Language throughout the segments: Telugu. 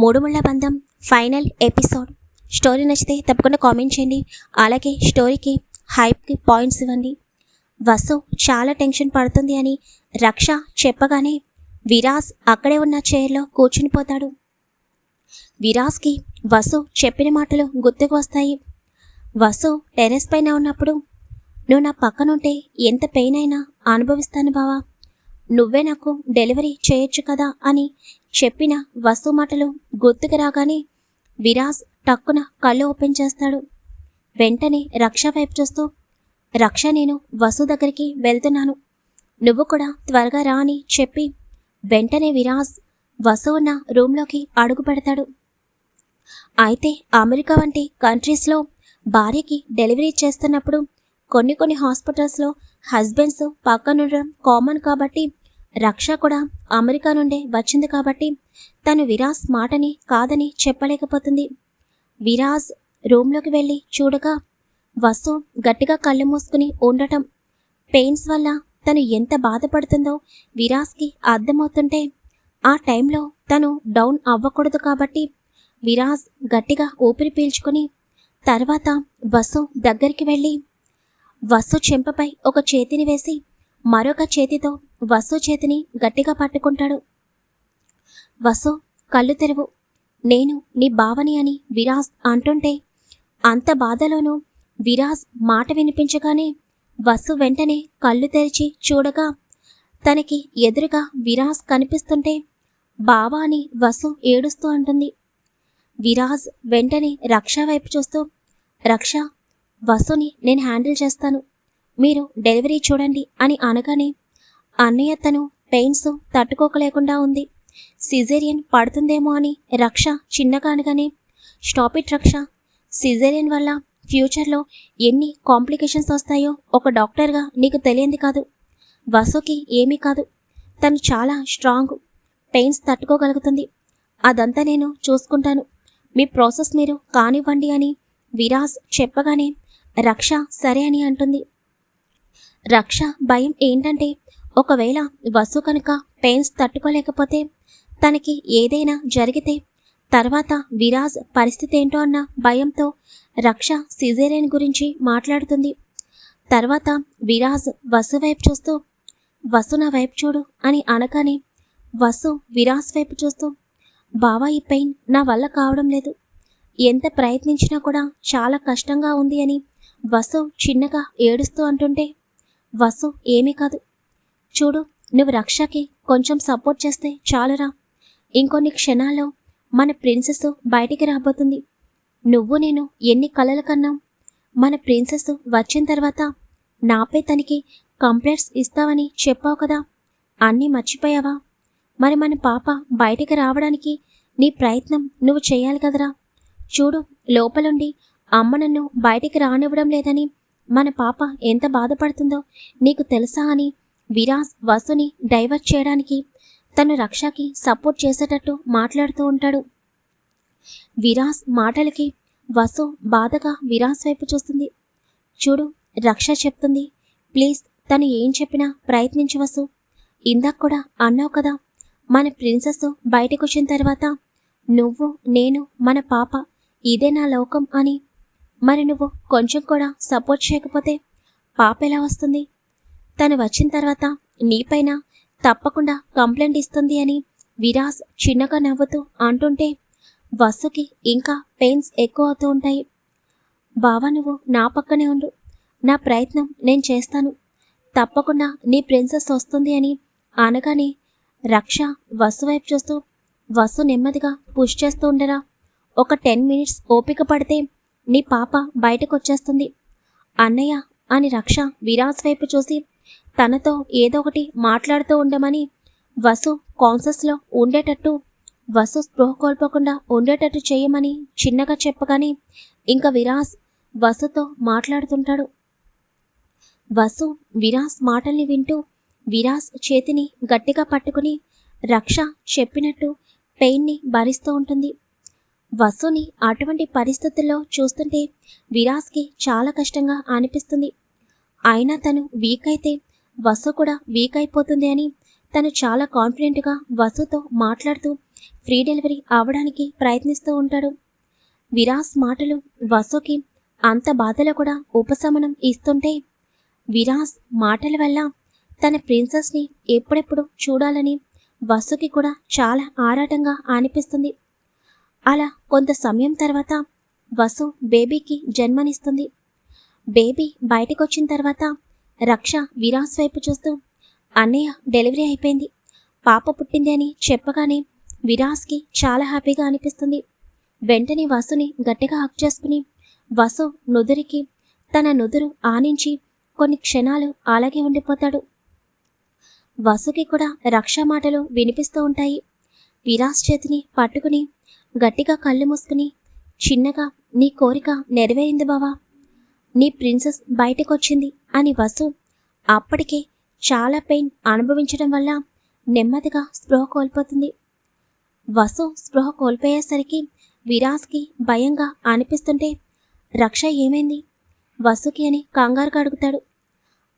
మూడుముళ్ళ బంధం ఫైనల్ ఎపిసోడ్. స్టోరీ నచ్చితే తప్పకుండా కామెంట్ చేయండి. అలాగే స్టోరీకి హైప్కి పాయింట్స్ ఇవ్వండి. వసు చాలా టెన్షన్ పడుతుంది అని రక్ష చెప్పగానే విరాజ్ అక్కడే ఉన్న చైర్లో కూర్చుని పోతాడు విరాజ్కి వసు చెప్పిన మాటలు గుర్తుకు వస్తాయి. వసు టెరెస్ పైన ఉన్నప్పుడు నువ్వు నా పక్కనుంటే ఎంత పెయిన్ అయినా అనుభవిస్తాను బావా. నువ్వే నాకు డెలివరీ చేయొచ్చు కదా అని చెప్పిన వసు మాటలు గుర్తుకు రాగానే విరాజ్ టక్కున కళ్ళు ఓపెన్ చేస్తాడు. వెంటనే రక్ష వైపు చూస్తూ రక్ష నేను వసు దగ్గరికి వెళ్తున్నాను. నువ్వు కూడా త్వరగా రా అని చెప్పి వెంటనే విరాజ్ వసు ఉన్న రూమ్లోకి అడుగు పెడతాడు. అయితే అమెరికా వంటి కంట్రీస్లో భార్యకి డెలివరీ చేస్తున్నప్పుడు కొన్ని కొన్ని హాస్పిటల్స్లో హస్బెండ్స్ పక్కనుండడం కామన్ కాబట్టి రక్ష కూడా అమెరికా నుండే వచ్చింది కాబట్టి తను విరాజ్ మాటని కాదని చెప్పలేకపోతుంది. విరాజ్ రూమ్లోకి వెళ్ళి చూడగా వసు గట్టిగా కళ్ళు మూసుకుని ఉండటం. పెయిన్స్ వల్ల తను ఎంత బాధపడుతుందో విరాజ్కి అర్థమవుతుంటే ఆ టైంలో తను డౌన్ అవ్వకూడదు కాబట్టి విరాజ్ గట్టిగా ఊపిరి పీల్చుకొని తర్వాత వసు దగ్గరికి వెళ్ళి వసు చెంపపై ఒక చేతిని వేసి మరొక చేతితో వసు చేతిని గట్టిగా పట్టుకుంటాడు. వసు కళ్ళు తెరువు. నేను నీ బావని అని విరాజ్ అంటుంటే అంత బాధలోనూ విరాజ్ మాట వినిపించగానే వసు వెంటనే కళ్ళు తెరిచి చూడగా తనకి ఎదురుగా విరాజ్ కనిపిస్తుంటే బావా అని వసు ఏడుస్తూ అంటుంది. విరాజ్ వెంటనే రక్ష వైపు చూస్తూ రక్ష వసుని నేను హ్యాండిల్ చేస్తాను. మీరు డెలివరీ చూడండి అని అనగానే అన్నయ్య తను పెయిన్స్ తట్టుకోకలేకుండా ఉంది. సిజేరియన్ పడుతుందేమో అని రక్ష చిన్నగా అనగానే స్టాప్ ఇట్ రక్ష. సిజేరియన్ వల్ల ఫ్యూచర్లో ఎన్ని కాంప్లికేషన్స్ వస్తాయో ఒక డాక్టర్గా నీకు తెలియంది కాదు. వసుకి ఏమీ కాదు. తను చాలా స్ట్రాంగ్. పెయిన్స్ తట్టుకోగలుగుతుంది. అదంతా నేను చూసుకుంటాను. మీ ప్రాసెస్ మీరు కానివ్వండి అని విరాజ్ చెప్పగానే రక్ష సరే అని అంటుంది. రక్ష భయం ఏంటంటే ఒకవేళ వసు కనుక పెయిన్స్ తట్టుకోలేకపోతే తనకి ఏదైనా జరిగితే తర్వాత విరాజ్ పరిస్థితి ఏంటో అన్న భయంతో రక్ష సిజేరియన్ గురించి మాట్లాడుతుంది. తర్వాత విరాజ్ వసు వైపు చూస్తూ వసు నా వైపు చూడు అని అనగానే వసు విరాజ్ వైపు చూస్తూ బావా ఈ పెయిన్ నా వల్ల కావడం లేదు. ఎంత ప్రయత్నించినా కూడా చాలా కష్టంగా ఉంది అని వసు చిన్నగా ఏడుస్తూ అంటుంటే వసు ఏమీ కాదు చూడు నువ్వు రక్షకి కొంచెం సపోర్ట్ చేస్తే చాలురా. ఇంకొన్ని క్షణాల్లో మన ప్రిన్సెస్ బయటికి రాబోతుంది. నువ్వు నేను ఎన్ని కలలు కన్నాం? మన ప్రిన్సెస్ వచ్చిన తర్వాత నాపై తనకి కంప్లైంట్స్ ఇస్తావని చెప్పావు కదా. అన్నీ మర్చిపోయావా? మరి మన పాప బయటికి రావడానికి నీ ప్రయత్నం నువ్వు చేయాలి కదరా. చూడు లోపలుండి అమ్మ నన్ను బయటికి రానివ్వడం లేదని మన పాప ఎంత బాధపడుతుందో నీకు తెలుసా అని విరాజ్ వసుని డైవర్ట్ చేయడానికి తను రక్షకి సపోర్ట్ చేసేటట్టు మాట్లాడుతూ ఉంటాడు. విరాజ్ మాటలకి వసు బాధగా విరాజ్ వైపు చూస్తుంది. చూడు రక్ష చెప్తుంది. ప్లీజ్ తను ఏం చెప్పినా ప్రయత్నించు వసు. ఇందాక కూడా అన్నావు కదా మన ప్రిన్సెస్ బయటకు వచ్చిన తర్వాత నువ్వు నేను మన పాప ఇదే నా లోకం అని. మరి నువ్వు కొంచెం కూడా సపోర్ట్ చేయకపోతే పాప ఎలా వస్తుంది? తను వచ్చిన తర్వాత నీపైన తప్పకుండా కంప్లైంట్ ఇస్తుంది అని విరాజ్ చిన్నగా నవ్వుతూ అంటుంటే వసుకి ఇంకా పెయిన్స్ ఎక్కువ అవుతూ ఉంటాయి. బావా నువ్వు నా పక్కనే ఉండు. నా ప్రయత్నం నేను చేస్తాను. తప్పకుండా నీ ప్రిన్సెస్ వస్తుంది అని అనగానే రక్ష వసు వైపు చూస్తూ వసు నెమ్మదిగా పుష్ చేస్తూ ఉండరా. ఒక టెన్ మినిట్స్ ఓపిక పడితే నీ పాప బయటకు వచ్చేస్తుంది అన్నయ్య అని రక్ష విరాజ్ వైపు చూసి తనతో ఏదో ఒకటి మాట్లాడుతూ ఉండమని వసు కాన్సెస్లో ఉండేటట్టు వసు స్పృహ కోల్పోకుండా ఉండేటట్టు చేయమని చిన్నగా చెప్పగానే ఇంకా విరాజ్ వసుతో మాట్లాడుతుంటాడు. వసు విరాజ్ మాటల్ని వింటూ విరాజ్ చేతిని గట్టిగా పట్టుకుని రక్ష చెప్పినట్టు పెయిన్ని భరిస్తూ ఉంటుంది. వసుని అటువంటి పరిస్థితుల్లో చూస్తుంటే విరాజ్కి చాలా కష్టంగా అనిపిస్తుంది. అయినా తను వీక్ అయితే వసు కూడా వీక్ అయిపోతుంది అని తను చాలా కాన్ఫిడెంట్గా వసుతో మాట్లాడుతూ ఫ్రీ డెలివరీ అవ్వడానికి ప్రయత్నిస్తూ ఉంటాడు. విరాస్ మాటలు వసుకి అంత బాధలో కూడా ఉపశమనం ఇస్తుంటే విరాస్ మాటల వల్ల తన ప్రిన్సెస్ని ఎప్పుడెప్పుడు చూడాలని వసుకి కూడా చాలా ఆరాటంగా అనిపిస్తుంది. అలా కొంత సమయం తర్వాత వసు బేబీకి జన్మనిస్తుంది. బేబీ బయటకొచ్చిన తర్వాత రక్ష విరాస్ వైపు చూస్తూ అన్నయ్య డెలివరీ అయిపోయింది. పాప పుట్టింది అని చెప్పగానే విరాస్కి చాలా హ్యాపీగా అనిపిస్తుంది. వెంటనే వసుని గట్టిగా హక్ చేసుకుని వసు నుదురికి తన నుదురు ఆనించి కొన్ని క్షణాలు అలాగే ఉండిపోతాడు. వసుకి కూడా రక్ష మాటలు వినిపిస్తూ ఉంటాయి. విరాస్ చేతిని పట్టుకుని గట్టిగా కళ్ళు మూసుకుని చిన్నగా నీ కోరిక నెరవేరింది బావా. నీ ప్రిన్సెస్ బయటకొచ్చింది అని వసు అప్పటికే చాలా పెయిన్ అనుభవించడం వల్ల నెమ్మదిగా స్పృహ కోల్పోతుంది. వసు స్పృహ కోల్పోయేసరికి విరాస్కి భయంగా అనిపిస్తుంటే రక్ష ఏమైంది? వసుకి అని కంగారుగా అడుగుతాడు.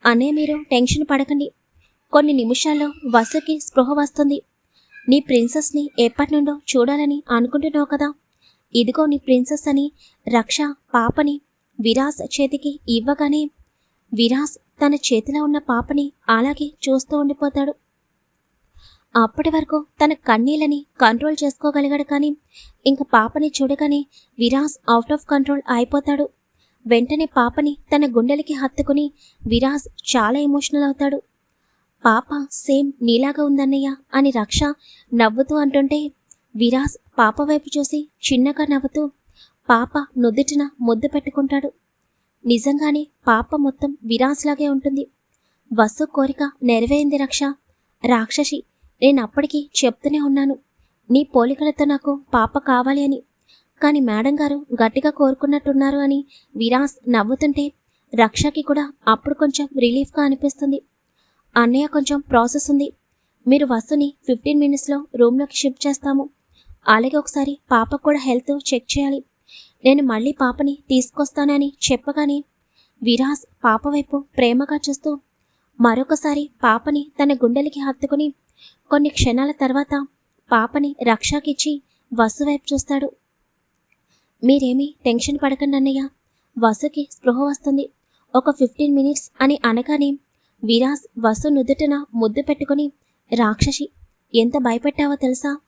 అనే మీరు టెన్షన్ పడకండి. కొన్ని నిమిషాల్లో వసుకి స్పృహ వస్తుంది. నీ ప్రిన్సెస్ని ఎప్పటి నుండో చూడాలని అనుకుంటున్నావు కదా. ఇదిగో నీ ప్రిన్సెస్ అని రక్ష పాపని విరాస్ చేతికి ఇవ్వగానే విరాస్ తన చేతిలో ఉన్న పాపని అలాగే చూస్తూ ఉండిపోతాడు. అప్పటి వరకు తన కన్నీళ్ళని కంట్రోల్ చేసుకోగలిగాడు కానీ ఇంక పాపని చూడగానే విరాస్ అవుట్ ఆఫ్ కంట్రోల్ అయిపోతాడు. వెంటనే పాపని తన గుండెలకి హత్తుకుని విరాస్ చాలా ఎమోషనల్ అవుతాడు. పాప సేమ్ నీలాగా ఉందన్నయ్య అని రక్ష నవ్వుతూ అంటుంటే విరాస్ పాప వైపు చూసి చిన్నగా నవ్వుతూ పాప నుదుటిన ముద్దు పెట్టుకుంటాడు. నిజంగానే పాప మొత్తం విరాస్లాగే ఉంటుంది. వసు కోరిక నెరవేరింది రక్ష. రాక్షసి నేను అప్పటికి చెప్తూనే ఉన్నాను. నీ పోలికలతో నాకు పాప కావాలి అని. కానీ మేడం గారు గట్టిగా కోరుకున్నట్టున్నారు అని విరాస్ నవ్వుతుంటే రక్షకి కూడా అప్పుడు కొంచెం రిలీఫ్గా అనిపిస్తుంది. అన్నయ్య కొంచెం ప్రాసెస్ ఉంది. మీరు వస్తుని ఫిఫ్టీన్ మినిట్స్లో రూమ్లోకి షిఫ్ట్ చేస్తాము. అలాగే ఒకసారి పాప కూడా హెల్త్ చెక్ చేయాలి. నేను మళ్ళీ పాపని తీసుకొస్తానని చెప్పగానే విరాస్ పాప వైపు ప్రేమగా చూస్తూ మరొకసారి పాపని తన గుండెలకి హత్తుకుని కొన్ని క్షణాల తర్వాత పాపని రక్షకిచ్చి వసు వైపు చూస్తాడు. మీరేమీ టెన్షన్ పడకండి అన్నయ్య. వసుకి స్పృహ వస్తుంది. ఒక ఫిఫ్టీన్ మినిట్స్ అని అనగానే విరాస్ వసు నుదుటిన ముద్దు పెట్టుకుని రాక్షసి ఎంత భయపెట్టావో తెలుసా?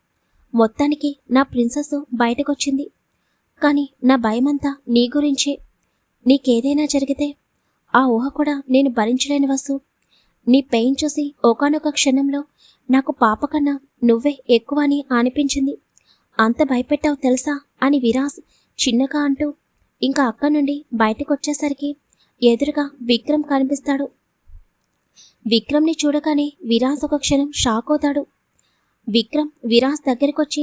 మొత్తానికి నా ప్రిన్సెస్ బయటకొచ్చింది. కానీ నా భయమంతా నీ గురించే. నీకేదైనా జరిగితే ఆ ఊహ కూడా నేను భరించలేని వసు నీ పెయిన్ చూసి ఒకనొక క్షణంలో నాకు పాప కన్నా నువ్వే ఎక్కువ అని అనిపించింది. అంత భయపెట్టావు తెలుసా అని విరాస్ చిన్నగా అంటూ ఇంకా అక్క నుండి బయటకు వచ్చేసరికి ఎదురుగా విక్రమ్ కనిపిస్తాడు. విక్రమ్ని చూడగానే విరాస్ ఒక క్షణం షాక్ అవుతాడు. విక్రమ్ విరాస్ దగ్గరికొచ్చి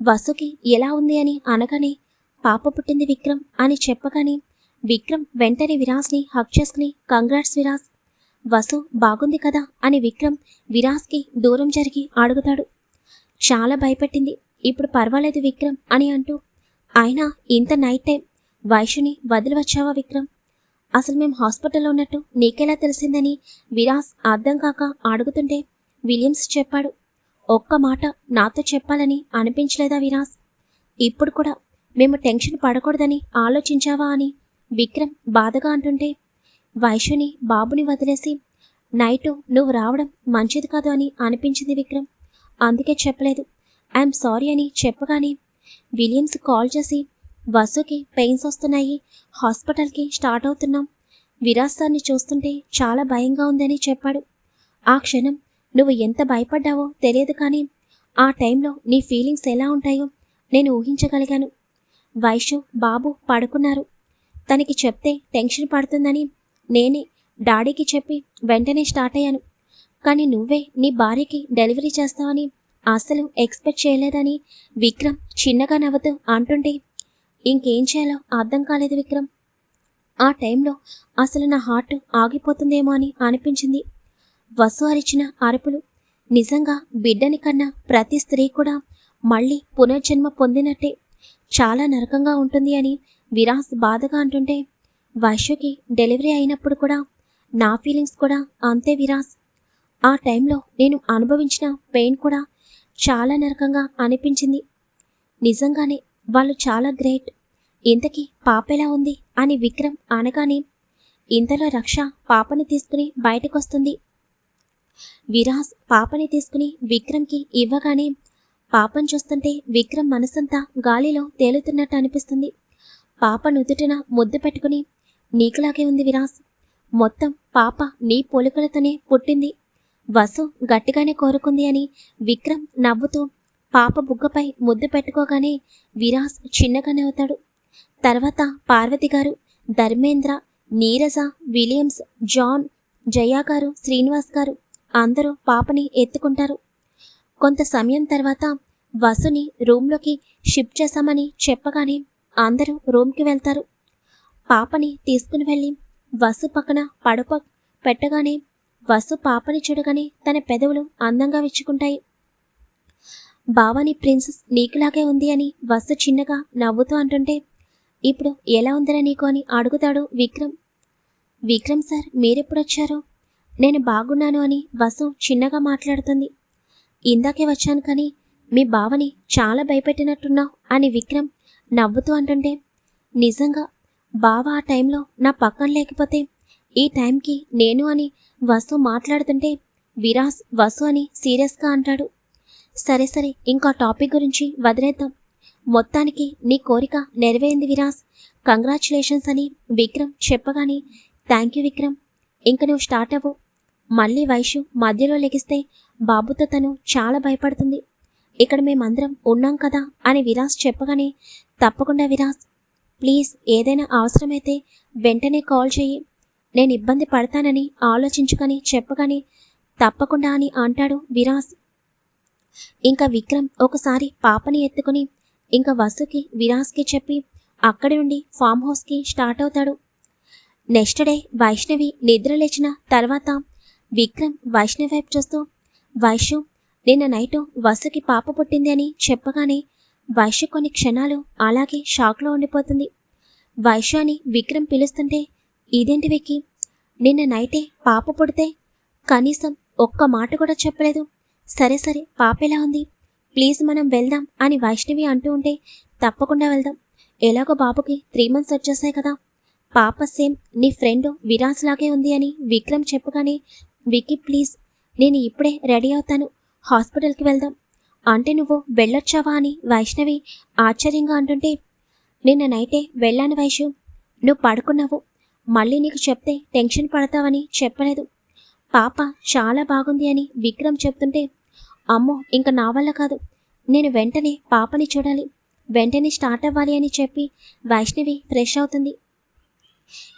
వసుకి ఎలా ఉంది? అని అనగానే పాప పుట్టింది విక్రమ్ అని చెప్పగానే విక్రమ్ వెంటనే విరాజ్ని హక్ చేసుకుని కంగ్రాట్స్ విరాజ్ వసు బాగుంది కదా అని విక్రమ్ విరాస్కి దూరం జరిగి అడుగుతాడు. చాలా భయపెట్టింది. ఇప్పుడు పర్వాలేదు విక్రమ్ అని అంటూ అయినా ఇంత నైట్ టైం వైషుని వదిలి వచ్చావా విక్రమ్? అసలు మేము హాస్పిటల్లో ఉన్నట్టు నీకెలా తెలిసిందని విరాస్ అర్థం కాక అడుగుతుంటే విలియమ్స్ చెప్పాడు. ఒక్క మాట నాతో చెప్పాలని అనిపించలేదా విరాజ్? ఇప్పుడు కూడా మేము టెన్షన్ పడకూడదని ఆలోచించావా అని? విక్రమ్ బాధగా అంటుంటే వైశ్యుని బాబుని వదిలేసి నైటు నువ్వు రావడం మంచిది కాదు అని అనిపించింది విక్రమ్. అందుకే చెప్పలేదు. ఐఎమ్ సారీ అని చెప్పగానే విలియమ్స్ కాల్ చేసి వసుకి పెయిన్స్ వస్తున్నాయి హాస్పిటల్కి స్టార్ట్ అవుతున్నాం. విరాస్తాన్ని చూస్తుంటే చాలా భయంగా ఉందని చెప్పాడు. ఆ క్షణం నువ్వు ఎంత భయపడ్డావో తెలియదు కానీ ఆ టైంలో నీ ఫీలింగ్స్ ఎలా ఉంటాయో నేను ఊహించగలిగాను. వైషు బాబు పడుకున్నారు. తనకి చెప్తే టెన్షన్ పడుతుందని నేనే డాడీకి చెప్పి వెంటనే స్టార్ట్ అయ్యాను. కానీ నువ్వే నీ భార్యకి డెలివరీ చేస్తావని అసలు ఎక్స్పెక్ట్ చేయలేదని విక్రమ్ చిన్నగా నవ్వుతూ అంటుంటే ఇంకేం చేయాలో అర్థం కాలేదు విక్రమ్. ఆ టైంలో అసలు నా హార్ట్ ఆగిపోతుందేమో అని అనిపించింది. వసు అరిచిన అరుపులు నిజంగా బిడ్డని కన్నా ప్రతి స్త్రీ కూడా మళ్ళీ పునర్జన్మ పొందినట్టే. చాలా నరకంగా ఉంటుంది అని విరాస్ బాధగా అంటుంటే వైశ్యకి డెలివరీ అయినప్పుడు కూడా నా ఫీలింగ్స్ కూడా అంతే విరాస్. ఆ టైంలో నేను అనుభవించిన పెయిన్ కూడా చాలా నరకంగా అనిపించింది. నిజంగానే వాళ్ళు చాలా గ్రేట్. ఇంతకీ పాప ఎలా ఉంది? అని విక్రమ్ అనగానే ఇంతలో రక్ష పాపని తీసుకుని బయటకొస్తుంది. విరాస్ పాపని తీసుకుని విక్రమ్కి ఇవ్వగానే పాపం చూస్తుంటే విక్రమ్ మనసంతా గాలిలో తేలుతున్నట్టు అనిపిస్తుంది. పాప నుదుటిన ముద్దు పెట్టుకుని నీకులాగే ఉంది విరాజ్ మొత్తం పాప నీ పోలికలతోనే పుట్టింది. వసు గట్టిగానే కోరుకుంది అని విక్రమ్ నవ్వుతూ పాప బుగ్గపై ముద్దు పెట్టుకోగానే విరాజ్ చిన్నగానే అవుతాడు. తర్వాత పార్వతి గారు ధర్మేంద్ర నీరజ విలియమ్స్ జాన్ జయా గారు శ్రీనివాస్ గారు అందరూ పాపని ఎత్తుకుంటారు. కొంత సమయం తర్వాత వసుని రూమ్లోకి షిఫ్ట్ చేశామని చెప్పగానే అందరూ రూమ్కి వెళ్తారు. పాపని తీసుకుని వెళ్ళి వసు పక్కన పడప పెట్టగానే వసు పాపని చూడగానే తన పెదవులు అందంగా విచ్చుకుంటాయి. బావాని ప్రిన్సెస్ నీకులాగే ఉంది అని వసు చిన్నగా నవ్వుతూ అంటుంటే ఇప్పుడు ఎలా ఉందిరా నీకు అని అడుగుతాడు విక్రమ్. విక్రమ్ సార్ మీరెప్పుడొచ్చారు? నేను బాగున్నాను అని వసు చిన్నగా మాట్లాడుతుంది. ఇందాకే వచ్చాను కానీ మీ బావని చాలా భయపెట్టినట్టున్నావు అని విక్రమ్ నవ్వుతూ అంటుంటే నిజంగా బావ ఆ టైంలో నా పక్కన లేకపోతే ఈ టైంకి నేను అని వసు మాట్లాడుతుంటే విరాస్ వసు అని సీరియస్గా అంటాడు. సరే సరే ఇంకా టాపిక్ గురించి వదిలేద్దాం. మొత్తానికి నీ కోరిక నెరవేరింది విరాస్. కంగ్రాచులేషన్స్ అని విక్రమ్ చెప్పగానే థ్యాంక్ యూ విక్రమ్ ఇంక నువ్వు స్టార్ట్ అవ్వు. మళ్ళీ వైషు మధ్యలో లెగిస్తే బాబుతో తను చాలా భయపడుతుంది. ఇక్కడ మేమందరం ఉన్నాం కదా అని విరాస్ చెప్పగానే తప్పకుండా విరాస్ ప్లీజ్ ఏదైనా అవసరమైతే వెంటనే కాల్ చేయి నేను ఇబ్బంది పడతానని ఆలోచించుకొని చెప్పగానే తప్పకుండా అని అంటాడు విరాస్. ఇంకా విక్రమ్ ఒకసారి పాపని ఎత్తుకుని ఇంకా వసుకి విరాస్కి చెప్పి అక్కడి నుండి ఫామ్ హౌస్కి స్టార్ట్ అవుతాడు. నెక్స్ట్ డే వైష్ణవి నిద్ర లేచిన తర్వాత విక్రమ్ వైష్ణవి వైపు చూస్తూ వైషు నిన్న నైటు వసుకి పాప పుట్టింది అని చెప్పగానే వైషు కొన్ని క్షణాలు అలాగే షాక్లో ఉండిపోతుంది. వైషు అని విక్రమ్ పిలుస్తుంటే ఇదేంటి విక్కి? నిన్న నైటే పాప పుడితే కనీసం ఒక్క మాట కూడా చెప్పలేదు. సరే సరే పాప ఎలా ఉంది? ప్లీజ్ మనం వెళ్దాం అని వైష్ణవి అంటూ ఉంటే తప్పకుండా వెళ్దాం. ఎలాగో బాబుకి త్రీ మంత్స్ వచ్చేసాయి కదా. పాప సేమ్ నీ ఫ్రెండ్ విరాస్ లాగే ఉంది అని విక్రమ్ చెప్పగానే విక్కీ ప్లీజ్ నేను ఇప్పుడే రెడీ అవుతాను. హాస్పిటల్కి వెళ్దాం. అంటే నువ్వు వెళ్ళొచ్చావా అని వైష్ణవి ఆశ్చర్యంగా అంటుంటే నిన్న నైటే వెళ్ళాను వైషు. నువ్వు పడుకున్నావు. మళ్ళీ నీకు చెప్తే టెన్షన్ పడతావని చెప్పలేదు. పాప చాలా బాగుంది అని విక్రమ్ చెప్తుంటే అమ్మో ఇంక నా వల్ల కాదు. నేను వెంటనే పాపని చూడాలి. వెంటనే స్టార్ట్ అవ్వాలి అని చెప్పి వైష్ణవి ఫ్రెష్ అవుతుంది.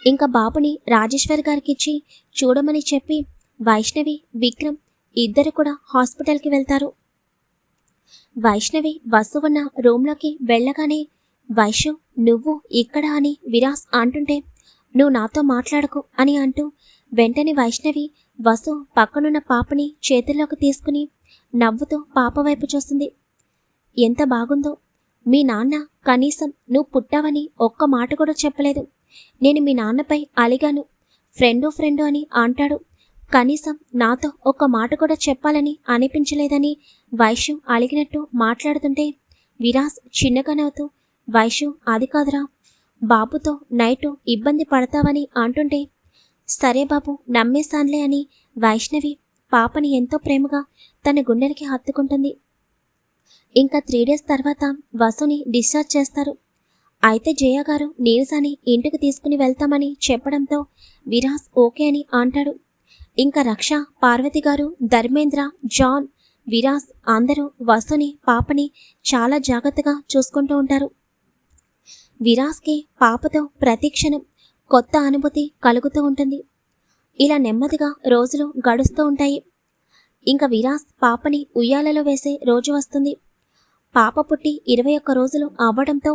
ఇంకా బాబుని రాజేశ్వర్ గారికి ఇచ్చి చూడమని చెప్పి వైష్ణవి విక్రమ్ ఇద్దరు కూడా హాస్పిటల్కి వెళ్తారు. వైష్ణవి వసు ఉన్న రూమ్లోకి వెళ్ళగానే వైషు నువ్వు ఇక్కడ అని విరాస్ అంటుంటే నువ్వు నాతో మాట్లాడకు అని అంటూ వెంటనే వైష్ణవి వసు పక్కనున్న పాపని చేతుల్లోకి తీసుకుని నవ్వుతూ పాప వైపు చూస్తుంది. ఎంత బాగుందో మీ నాన్న కనీసం నువ్వు పుట్టావని ఒక్క మాట కూడా చెప్పలేదు. నేను మీ నాన్నపై అలిగాను. ఫ్రెండు ఫ్రెండు అని అంటాడు కనీసం నాతో ఒక్క మాట కూడా చెప్పాలని అనిపించలేదని వైశ్యం అలిగినట్టు మాట్లాడుతుంటే విరాస్ చిన్నగా నవ్వుతూ అది కాదురా. బాబుతో నైటు ఇబ్బంది పడతావని అంటుంటే సరే బాబు నమ్మేశాన్లే అని వైష్ణవి పాపని ఎంతో ప్రేమగా తన గుండెలకి హత్తుకుంటుంది. ఇంకా త్రీ డేస్ తర్వాత వసుని డిశ్చార్జ్ చేస్తారు. అయితే జయ గారు నీరసాని ఇంటికి తీసుకుని వెళ్తామని చెప్పడంతో విరాస్ ఓకే అని అంటాడు. ఇంకా రక్ష పార్వతి గారు ధర్మేంద్ర జాన్ విరాస్ అందరూ వసుని పాపని చాలా జాగ్రత్తగా చూసుకుంటూ ఉంటారు. విరాస్కి పాపతో ప్రతిక్షణం కొత్త అనుభూతి కలుగుతూ ఉంటుంది. ఇలా నెమ్మదిగా రోజులు గడుస్తూ ఉంటాయి. ఇంకా విరాస్ పాపని ఉయ్యాలలో వేసే రోజు వస్తుంది. పాప పుట్టి ఇరవై ఒక్క రోజులు అవ్వడంతో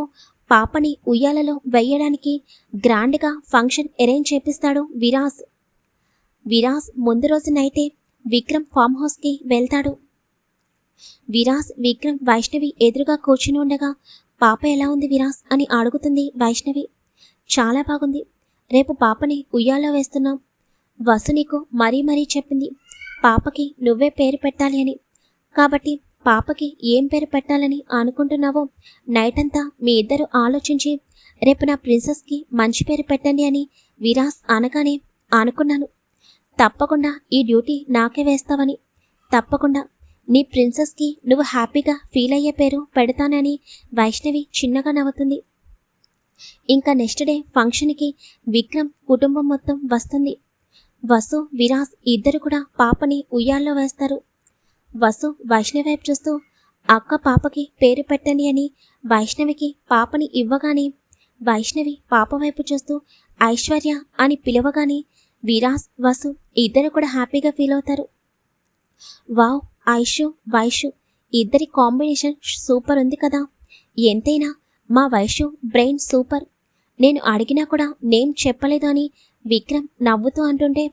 పాపని ఉయ్యాలలో వెయ్యడానికి గ్రాండ్గా ఫంక్షన్ అరేంజ్ చేపిస్తాడు విరాస్. విరాస్ ముందు రోజు నైటే విక్రమ్ ఫామ్ హౌస్కి వెళ్తాడు. విరాస్ విక్రమ్ వైష్ణవి ఎదురుగా కూర్చుని ఉండగా పాప ఎలా ఉంది విరాస్? అని అడుగుతుంది వైష్ణవి. చాలా బాగుంది. రేపు పాపని ఉయ్యాలో వేస్తున్నాం. వసు నీకు మరీ మరీ చెప్పింది. పాపకి నువ్వే పేరు పెట్టాలి అని. కాబట్టి పాపకి ఏం పేరు పెట్టాలని అనుకుంటున్నావో నైట్ అంతా మీ ఇద్దరు ఆలోచించి రేపు నా ప్రిన్సెస్కి మంచి పేరు పెట్టండి అని విరాస్ అనగానే అనుకున్నాను. తప్పకుండా ఈ డ్యూటీ నాకే వేస్తావని. తప్పకుండా. నీ ప్రిన్సెస్కి నువ్వు హ్యాపీగా ఫీల్ అయ్యే పేరు పెడతానని వైష్ణవి చిన్నగా నవ్వుతుంది. ఇంకా నెక్స్ట్ డే ఫంక్షన్కి విక్రమ్ కుటుంబం మొత్తం వస్తుంది. వసు విరాస్ ఇద్దరు కూడా పాపని ఉయ్యాల్లో వేస్తారు. వసు వైష్ణవి వైపు చూస్తూ అక్క పాపకి పేరు పెట్టండి అని వైష్ణవికి పాపని ఇవ్వగానే వైష్ణవి పాప వైపు చూస్తూ ఐశ్వర్య అని పిలవగానే విరాస్ వసు ఇద్దరు కూడా హ్యాపీగా ఫీల్ అవుతారు. వావ్ ఐషు వైషు ఇద్దరి కాంబినేషన్ సూపర్ ఉంది కదా. ఎంతైనా మా వైషు బ్రెయిన్ సూపర్. నేను అడిగినా కూడా నేమ్ చెప్పలేదు అని విక్రమ్ నవ్వుతూ అంటుంటే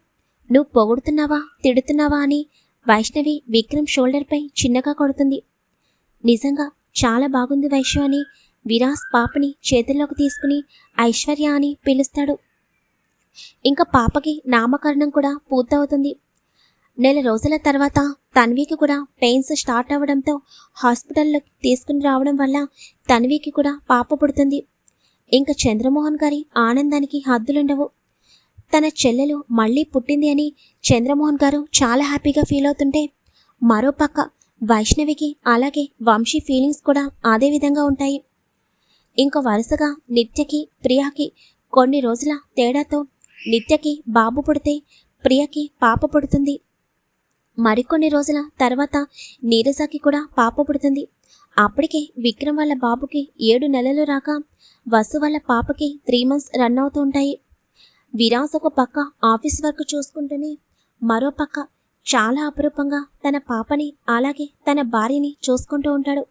నువ్వు పొగుడుతున్నావా తిడుతున్నావా? అని వైష్ణవి విక్రమ్ షోల్డర్పై చిన్నగా కొడుతుంది. నిజంగా చాలా బాగుంది వైష్ణవి అని విరాస్ పాపని చేతుల్లోకి తీసుకుని ఐశ్వర్య అని పిలుస్తాడు. ఇంకా పాపకి నామకరణం కూడా పూర్తవుతుంది. నెల రోజుల తర్వాత తన్వికి కూడా పెయిన్స్ స్టార్ట్ అవ్వడంతో హాస్పిటల్లోకి తీసుకుని రావడం వల్ల తన్వికి కూడా పాప పుడుతుంది. ఇంకా చంద్రమోహన్ గారి ఆనందానికి హద్దులుండవు. తన చెల్లెలు మళ్ళీ పుట్టింది అని చంద్రమోహన్ గారు చాలా హ్యాపీగా ఫీల్ అవుతుంటే మరోపక్క వైష్ణవికి అలాగే వంశీ ఫీలింగ్స్ కూడా అదే విధంగా ఉంటాయి. ఇంకా వరుసగా నిత్యకి ప్రియాకి కొన్ని రోజుల తేడాతో నిత్యకి బాబు పుడితే ప్రియకి పాప పుడుతుంది. మరికొన్ని రోజుల తర్వాత నీరజకి కూడా పాప పుడుతుంది. అప్పటికే విక్రమ్ వాళ్ళ బాబుకి ఏడు నెలలు రాక వసు వాళ్ళ పాపకి త్రీ మంత్స్ రన్ అవుతూ ఉంటాయి. విరాస్ ఒక పక్క ఆఫీస్ వర్క్ చూసుకుంటూనే మరో పక్క చాలా అపురూపంగా తన పాపని అలాగే తన భార్యని చూసుకుంటూ ఉంటాడు.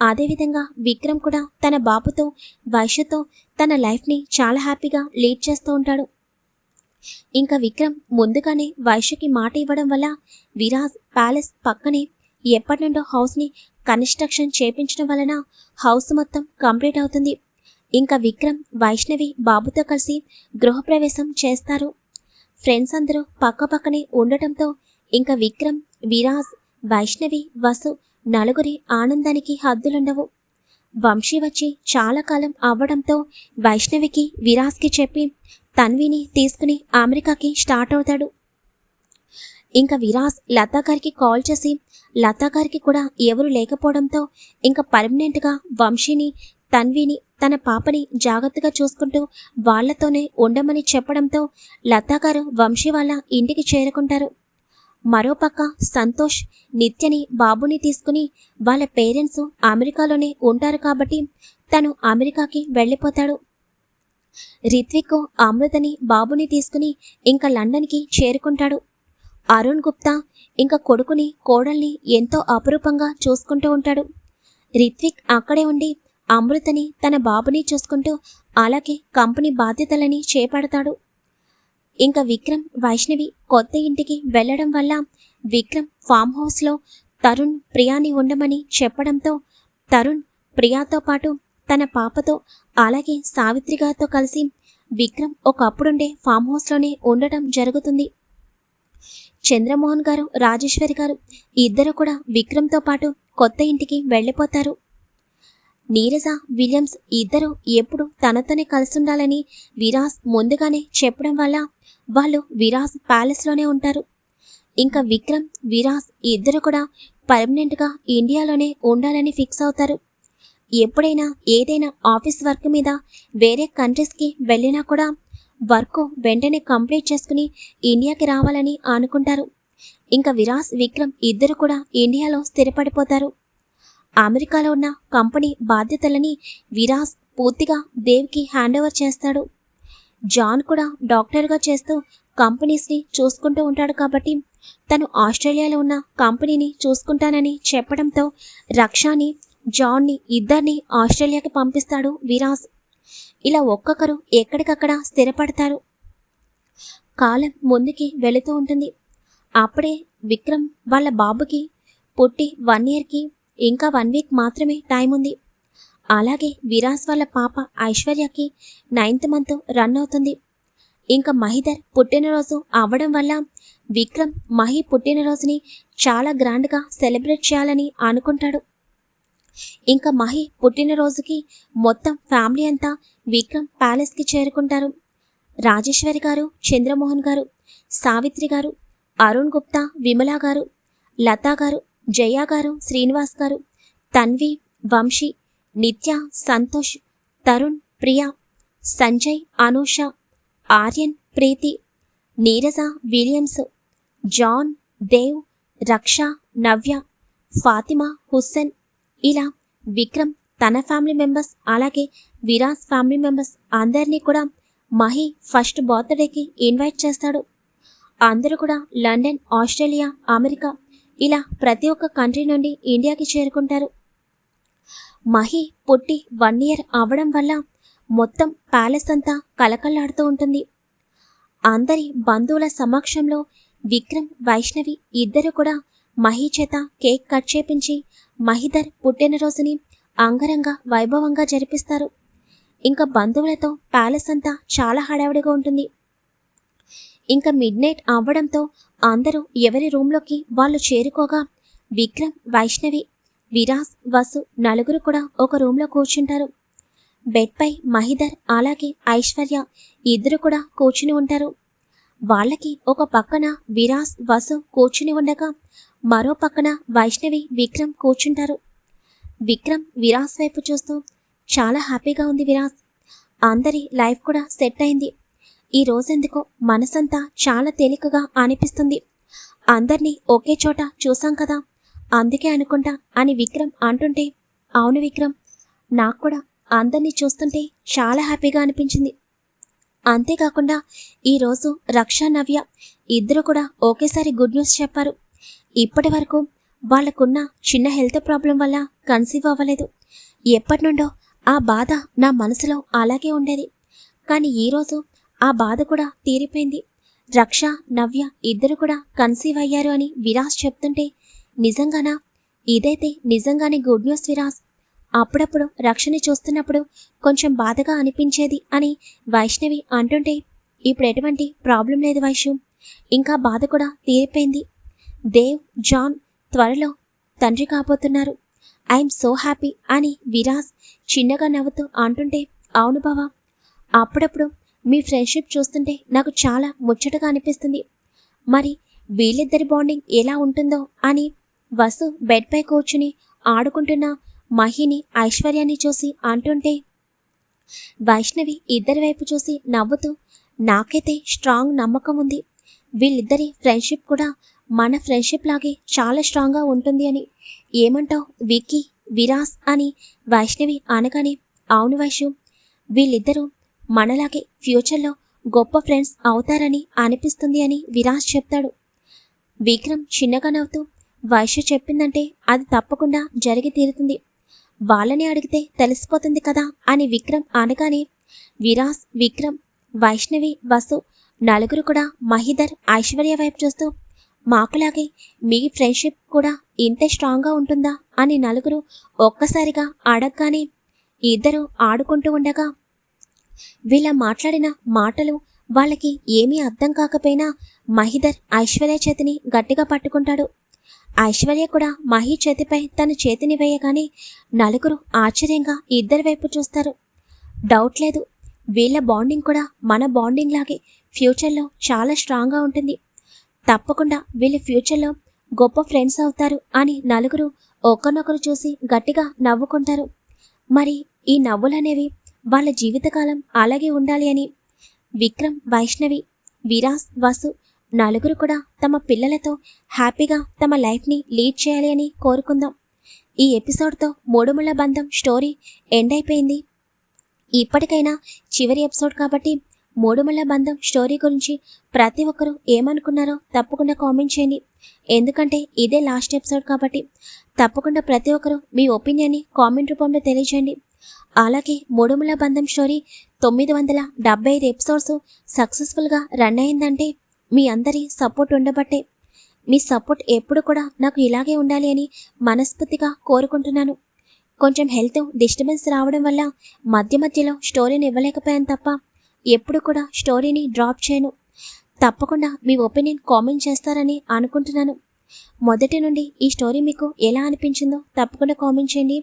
అదేవిధంగా విక్రమ్ కూడా తన బాబుతో వైశ్యతో తన లైఫ్ని చాలా హ్యాపీగా లీడ్ చేస్తూ ఉంటాడు. ఇంకా విక్రమ్ ముందుగానే వైశ్యకి మాట ఇవ్వడం వల్ల విరాజ్ ప్యాలెస్ పక్కనే ఎప్పటి నుండో హౌస్ని కన్స్ట్రక్షన్ చేపించడం వలన హౌస్ మొత్తం కంప్లీట్ అవుతుంది. ఇంకా విక్రమ్ వైష్ణవి బాబుతో కలిసి గృహప్రవేశం చేస్తారు. ఫ్రెండ్స్ అందరూ పక్క పక్కనే ఉండటంతో ఇంకా విక్రమ్ విరాజ్ వైష్ణవి వసు నలుగురి ఆనందానికి హద్దులుండవు. వంశీ వచ్చి చాలా కాలం అవ్వడంతో వైష్ణవికి విరాజ్కి చెప్పి తన్విని తీసుకుని అమెరికాకి స్టార్ట్ అవుతాడు. ఇంకా విరాజ్ లతా గారికి కాల్ చేసి లతా గారికి కూడా ఎవరు లేకపోవడంతో ఇంకా పర్మనెంట్గా వంశీని తన్విని తన పాపని జాగ్రత్తగా చూసుకుంటూ వాళ్ళతోనే ఉండమని చెప్పడంతో లతా గారు వంశీ వాళ్ళ ఇంటికి చేరుకుంటారు. మరోపక్క సంతోష్ నిత్యని బాబుని తీసుకుని వాళ్ళ పేరెంట్స్ అమెరికాలోనే ఉంటారు కాబట్టి తను అమెరికాకి వెళ్ళిపోతాడు. రిత్విక్ అమృతని బాబుని తీసుకుని ఇంకా లండన్కి చేరుకుంటాడు. అరుణ్ గుప్తా ఇంకా కొడుకుని కోడల్ని ఎంతో అపురూపంగా చూసుకుంటూ ఉంటాడు. రిత్విక్ అక్కడే ఉండి అమృతని తన బాబుని చూసుకుంటూ అలాగే కంపెనీ బాధ్యతలని చేపడతాడు. ఇంకా విక్రమ్ వైష్ణవి కొత్త ఇంటికి వెళ్ళడం వల్ల విక్రమ్ ఫామ్ హౌస్లో తరుణ్ ప్రియాని ఉండమని చెప్పడంతో తరుణ్ ప్రియాతో పాటు తన పాపతో అలాగే సావిత్రి గారితో కలిసి విక్రమ్ ఒకప్పుడుండే ఫామ్ హౌస్లోనే ఉండటం జరుగుతుంది. చంద్రమోహన్ గారు రాజేశ్వరి గారు ఇద్దరు కూడా విక్రమ్తో పాటు కొత్త ఇంటికి వెళ్ళిపోతారు. నీరజ విలియమ్స్ ఇద్దరు ఎప్పుడు తనతోనే కలిసి ఉండాలని విరాస్ ముందుగానే చెప్పడం వల్ల వాళ్ళు విరాస్ ప్యాలెస్లోనే ఉంటారు. ఇంకా విక్రమ్ విరాస్ ఇద్దరు కూడా పర్మనెంట్గా ఇండియాలోనే ఉండాలని ఫిక్స్ అవుతారు. ఎప్పుడైనా ఏదైనా ఆఫీస్ వర్క్ మీద వేరే కంట్రీస్కి వెళ్ళినా కూడా వర్క్ వెంటనే కంప్లీట్ చేసుకుని ఇండియాకి రావాలని అనుకుంటారు. ఇంకా విరాస్ విక్రమ్ ఇద్దరు కూడా ఇండియాలో స్థిరపడిపోతారు. అమెరికాలో ఉన్న కంపెనీ బాధ్యతలని విరాస్ పూర్తిగా దేవ్కి హ్యాండ్ ఓవర్ చేస్తాడు. జాన్ కూడా డాక్టర్గా చేస్తూ కంపెనీస్ని చూసుకుంటూ ఉంటాడు కాబట్టి తను ఆస్ట్రేలియాలో ఉన్న కంపెనీని చూసుకుంటానని చెప్పడంతో రక్షాని జాన్ని ఇద్దరిని ఆస్ట్రేలియాకి పంపిస్తాడు విరాజ్. ఇలా ఒక్కొక్కరు ఎక్కడికక్కడ స్థిరపడతారు. కాలం ముందుకి వెళుతూ ఉంటుంది. అప్పుడే విక్రమ్ వాళ్ళ బాబుకి పుట్టి వన్ ఇయర్కి ఇంకా వన్ వీక్ మాత్రమే టైం ఉంది అలాగే విరాస్ వాళ్ళ పాప ఐశ్వర్యకి నైన్త్ మంత్ రన్ అవుతుంది. ఇంకా మహిధర్ పుట్టినరోజు అవ్వడం వల్ల విక్రమ్ మహి పుట్టినరోజుని చాలా గ్రాండ్గా సెలబ్రేట్ చేయాలని అనుకుంటాడు. ఇంకా మహి పుట్టినరోజుకి మొత్తం ఫ్యామిలీ అంతా విక్రమ్ ప్యాలెస్కి చేరుకుంటారు. రాజేశ్వరి గారు చంద్రమోహన్ గారు సావిత్రి గారు అరుణ్ గుప్తా విమలా గారు లతా గారు జయ గారు శ్రీనివాస్ గారు తన్వి వంశీ నిత్య సంతోష్ తరుణ్ ప్రియా సంజయ్ అనూష ఆర్యన్ ప్రీతి నీరజ విలియమ్స్ జాన్ దేవ్ రక్ష నవ్య ఫాతిమా హుస్సేన్ ఇలా విక్రమ్ తన ఫ్యామిలీ మెంబర్స్ అలాగే విరాజ్ ఫ్యామిలీ మెంబర్స్ అందరినీ కూడా మహి ఫస్ట్ బర్త్డేకి ఇన్వైట్ చేస్తాడు. అందరూ కూడా లండన్ ఆస్ట్రేలియా అమెరికా ఇలా ప్రతి ఒక్క కంట్రీ నుండి ఇండియాకి చేరుకుంటారు. మహి పుట్టి వన్ ఇయర్ అవడం వల్ల మొత్తం ప్యాలెస్ అంతా కలకల్లాడుతూ ఉంటుంది. అందరి బంధువుల సమక్షంలో విక్రమ్ వైష్ణవి ఇద్దరు కూడా మహి చేత కేక్ కట్ చేపించి మహిధర్ పుట్టినరోజుని అంగరంగ వైభవంగా జరిపిస్తారు. ఇంకా బంధువులతో ప్యాలెస్ అంతా చాలా హడావిడిగా ఉంటుంది. ఇంకా మిడ్ నైట్ అవ్వడంతో అందరూ ఎవరి రూమ్లోకి వాళ్ళు చేరుకోగా విక్రమ్ వైష్ణవి విరాజ్ వసు నలుగురు కూడా ఒక రూమ్లో కూర్చుంటారు. బెడ్పై మహిధర్ అలాగే ఐశ్వర్య ఇద్దరు కూడా కూర్చుని ఉంటారు. వాళ్ళకి ఒక పక్కన విరాజ్ వసు కూర్చుని ఉండగా మరో పక్కన వైష్ణవి విక్రమ్ కూర్చుంటారు. విక్రమ్ విరాజ్ వైపు చూస్తూ చాలా హ్యాపీగా ఉంది విరాజ్ అందరి లైఫ్ కూడా సెట్ అయింది. ఈ రోజెందుకో మనసంతా చాలా తేలికగా అనిపిస్తుంది. అందరినీ ఒకే చోట చూసాం కదా. అందుకే అనుకుంటా అని విక్రమ్ అంటుంటే అవును విక్రమ్ నాకు కూడా అందరినీ చూస్తుంటే చాలా హ్యాపీగా అనిపించింది. అంతేకాకుండా ఈరోజు రక్ష నవ్య ఇద్దరు కూడా ఒకేసారి గుడ్ న్యూస్ చెప్పారు. ఇప్పటి వరకు వాళ్ళకున్న చిన్న హెల్త్ ప్రాబ్లం వల్ల కన్సీవ్ అవ్వలేదు. ఎప్పటి నుండో ఆ బాధ నా మనసులో అలాగే ఉండేది. కానీ ఈరోజు ఆ బాధ కూడా తీరిపోయింది. రక్ష నవ్య ఇద్దరు కూడా కన్సీవ్ అయ్యారు అని విరాజ్ చెప్తుంటే నిజంగానా? ఇదైతే నిజంగానే గుడ్ న్యూస్ విరాజ్ అప్పుడప్పుడు రక్షని చూస్తున్నప్పుడు కొంచెం బాధగా అనిపించేది అని వైష్ణవి అంటుంటే ఇప్పుడు ఎటువంటి ప్రాబ్లం లేదు వైషు ఇంకా బాధ కూడా తీరిపోయింది. దేవ్ జాన్ త్వరలో తండ్రి కాబోతున్నారు. ఐఎమ్ సో హ్యాపీ అని విరాజ్ చిన్నగా నవ్వుతూ అంటుంటే అవును బావా. అప్పుడప్పుడు మీ ఫ్రెండ్షిప్ చూస్తుంటే నాకు చాలా ముచ్చటగా అనిపిస్తుంది. మరి వీళ్ళిద్దరి బాండింగ్ ఎలా ఉంటుందో అని వసు బెడ్పై కూర్చుని ఆడుకుంటున్న మహిని ఐశ్వర్యాన్ని చూసి అంటుంటే వైష్ణవి ఇద్దరి వైపు చూసి నవ్వుతూ నాకైతే స్ట్రాంగ్ నమ్మకం ఉంది. వీళ్ళిద్దరి ఫ్రెండ్షిప్ కూడా మన ఫ్రెండ్షిప్ లాగే చాలా స్ట్రాంగ్గా ఉంటుంది అని. ఏమంటావు విక్కీ విరాస్ అని వైష్ణవి అనగానే అవును వైషు వీళ్ళిద్దరూ మనలాగే ఫ్యూచర్లో గొప్ప ఫ్రెండ్స్ అవుతారని అనిపిస్తుంది అని విరాజ్ చెప్తాడు. విక్రమ్ చిన్నగా నవ్వుతూ వైశ్య చెప్పిందంటే అది తప్పకుండా జరిగి తీరుతుంది. వాళ్ళని అడిగితే తెలిసిపోతుంది కదా అని విక్రమ్ అనగానే విరాస్ విక్రమ్ వైష్ణవి వసు నలుగురు కూడా మహిధర్ ఐశ్వర్య వైపు చూస్తూ మాకులాగే మీ ఫ్రెండ్షిప్ కూడా ఇంతే స్ట్రాంగ్గా ఉంటుందా? అని నలుగురు ఒక్కసారిగా అడగగానే ఇద్దరు ఆడుకుంటూ ఉండగా వీళ్ళ మాట్లాడిన మాటలు వాళ్ళకి ఏమీ అర్థం కాకపోయినా మహిధర్ ఐశ్వర్య చేతిని గట్టిగా పట్టుకుంటాడు. ఐశ్వర్య కూడా మహి చేతిపై తన చేతిని వేయగానే నలుగురు ఆశ్చర్యంగా ఇద్దరి వైపు చూస్తారు. డౌట్ లేదు. వీళ్ళ బాండింగ్ కూడా మన బాండింగ్ లాగే ఫ్యూచర్లో చాలా స్ట్రాంగ్గా ఉంటుంది. తప్పకుండా వీళ్ళ ఫ్యూచర్లో గొప్ప ఫ్రెండ్స్ అవుతారు అని నలుగురు ఒకరినొకరు చూసి గట్టిగా నవ్వుకుంటారు. మరి ఈ నవ్వులనేవి వాళ్ళ జీవితకాలం అలాగే ఉండాలి అని విక్రమ్ వైష్ణవి విరాస్ వసు నలుగురు కూడా తమ పిల్లలతో హ్యాపీగా తమ లైఫ్ని లీడ్ చేయాలి అని కోరుకుందాం. ఈ ఎపిసోడ్తో మూడుముళ్ళ బంధం స్టోరీ ఎండ్ అయిపోయింది. ఇప్పటికైనా చివరి ఎపిసోడ్ కాబట్టి మూడుముళ్ళ బంధం స్టోరీ గురించి ప్రతి ఒక్కరూ ఏమనుకున్నారో తప్పకుండా కామెంట్ చేయండి. ఎందుకంటే ఇదే లాస్ట్ ఎపిసోడ్ కాబట్టి తప్పకుండా ప్రతి ఒక్కరూ మీ ఒపీనియన్ని కామెంట్ రూపంలో తెలియజేయండి. అలాగే మూడుముల బంధం స్టోరీ తొమ్మిది వందల డెబ్బై ఐదు ఎపిసోడ్స్ సక్సెస్ఫుల్గా రన్ అయిందంటే మీ అందరి సపోర్ట్ ఉండబట్టే. మీ సపోర్ట్ ఎప్పుడు కూడా నాకు ఇలాగే ఉండాలి అని మనస్ఫూర్తిగా కోరుకుంటున్నాను. కొంచెం హెల్త్ డిస్టర్బెన్స్ రావడం వల్ల మధ్య మధ్యలో స్టోరీని ఇవ్వలేకపోయాను తప్ప ఎప్పుడు కూడా స్టోరీని డ్రాప్ చేయను. తప్పకుండా మీ ఒపీనియన్ కామెంట్ చేస్తారని అనుకుంటున్నాను. మొదటి నుండి ఈ స్టోరీ మీకు ఎలా అనిపించిందో తప్పకుండా కామెంట్ చేయండి.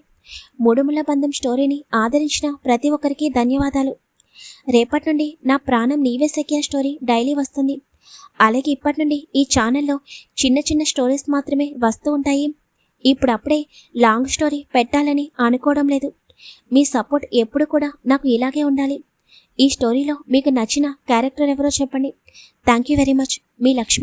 మూడుముల బంధం స్టోరీని ఆదరించిన ప్రతి ఒక్కరికి ధన్యవాదాలు. రేపటి నుండి నా ప్రాణం నీవే సెకియా స్టోరీ డైలీ వస్తుంది. అలాగే ఇప్పటి నుండి ఈ ఛానల్లో చిన్న చిన్న స్టోరీస్ మాత్రమే వస్తూ ఉంటాయి. ఇప్పుడప్పుడే లాంగ్ స్టోరీ పెట్టాలని అనుకోవడం లేదు. మీ సపోర్ట్ ఎప్పుడు కూడా నాకు ఇలాగే ఉండాలి. ఈ స్టోరీలో మీకు నచ్చిన క్యారెక్టర్ ఎవరో చెప్పండి. Thank you very much. Me Lakshmi.